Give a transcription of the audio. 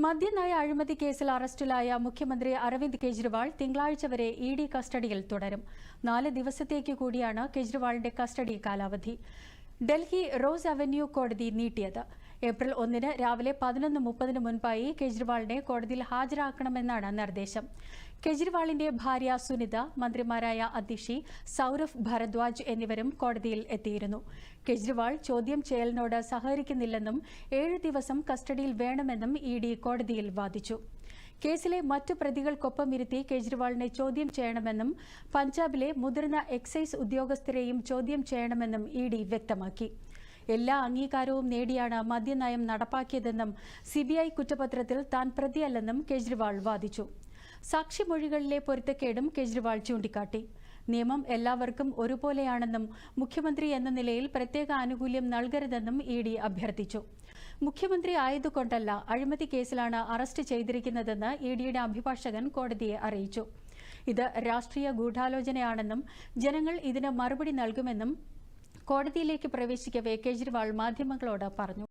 മദ്യനയ അഴിമതി കേസിൽ അറസ്റ്റിലായ മുഖ്യമന്ത്രി അരവിന്ദ് കെജ്രിവാൾ തിങ്കളാഴ്ച വരെ ഇ ഡി കസ്റ്റഡിയിൽ തുടരും. നാല് ദിവസത്തേക്ക് കൂടിയാണ് കെജ്രിവാളിന്റെ കസ്റ്റഡി കാലാവധി. ഡൽഹി റോസ് അവന്യൂ കോടതി നീട്ടിയത്. ഏപ്രിൽ ഒന്നിന് രാവിലെ പതിനൊന്ന് മുപ്പതിന് മുൻപായി കെജ്രിവാളിനെ കോടതിയിൽ ഹാജരാക്കണമെന്നാണ് നിർദ്ദേശം. കെജ്രിവാളിന്റെ ഭാര്യ സുനിത മന്ത്രിമാരായ അതിഷി സൌരഭ് ഭരദ്വാജ് എന്നിവരും കോടതിയിൽ എത്തിയിരുന്നു. കെജ്രിവാൾ ചോദ്യം ചെയ്യലിനോട് സഹകരിക്കുന്നില്ലെന്നും ഏഴ് ദിവസം കസ്റ്റഡിയിൽ വേണമെന്നും ഇ ഡി കോടതിയിൽ വാദിച്ചു. കേസിലെ മറ്റു പ്രതികൾക്കൊപ്പം ഇരുത്തി കെജ്രിവാളിനെ ചോദ്യം ചെയ്യണമെന്നും പഞ്ചാബിലെ മുതിർന്ന എക്സൈസ് ഉദ്യോഗസ്ഥരെയും ചോദ്യം ചെയ്യണമെന്നും ഇ ഡി വ്യക്തമാക്കി. എല്ലാ അംഗീകാരവും നേടിയാണ് മദ്യനയം നടപ്പാക്കിയതെന്നും സിബിഐ കുറ്റപത്രത്തിൽ താൻ പ്രതിയല്ലെന്നും കെജ്രിവാൾ വാദിച്ചു. സാക്ഷിമൊഴികളിലെ പൊരുത്തക്കേടും കെജ്രിവാൾ ചൂണ്ടിക്കാട്ടി. നിയമം എല്ലാവർക്കും ഒരുപോലെയാണെന്നും മുഖ്യമന്ത്രി എന്ന നിലയിൽ പ്രത്യേക ആനുകൂല്യം നൽകരുതെന്നും ഇ ഡി അഭ്യർത്ഥിച്ചു. മുഖ്യമന്ത്രി ആയതുകൊണ്ടല്ല അഴിമതി കേസിലാണ് അറസ്റ്റ് ചെയ്തിരിക്കുന്നതെന്ന് ഇ ഡിയുടെ അഭിഭാഷകൻ കോടതിയെ അറിയിച്ചു. ഇത് രാഷ്ട്രീയ ഗൂഢാലോചനയാണെന്നും ജനങ്ങൾ ഇതിന് മറുപടി നൽകുമെന്നും കോടതിയിലേക്ക് പ്രവേശിക്കവേ കെജ്രിവാൾ മാധ്യമങ്ങളോട് പറഞ്ഞു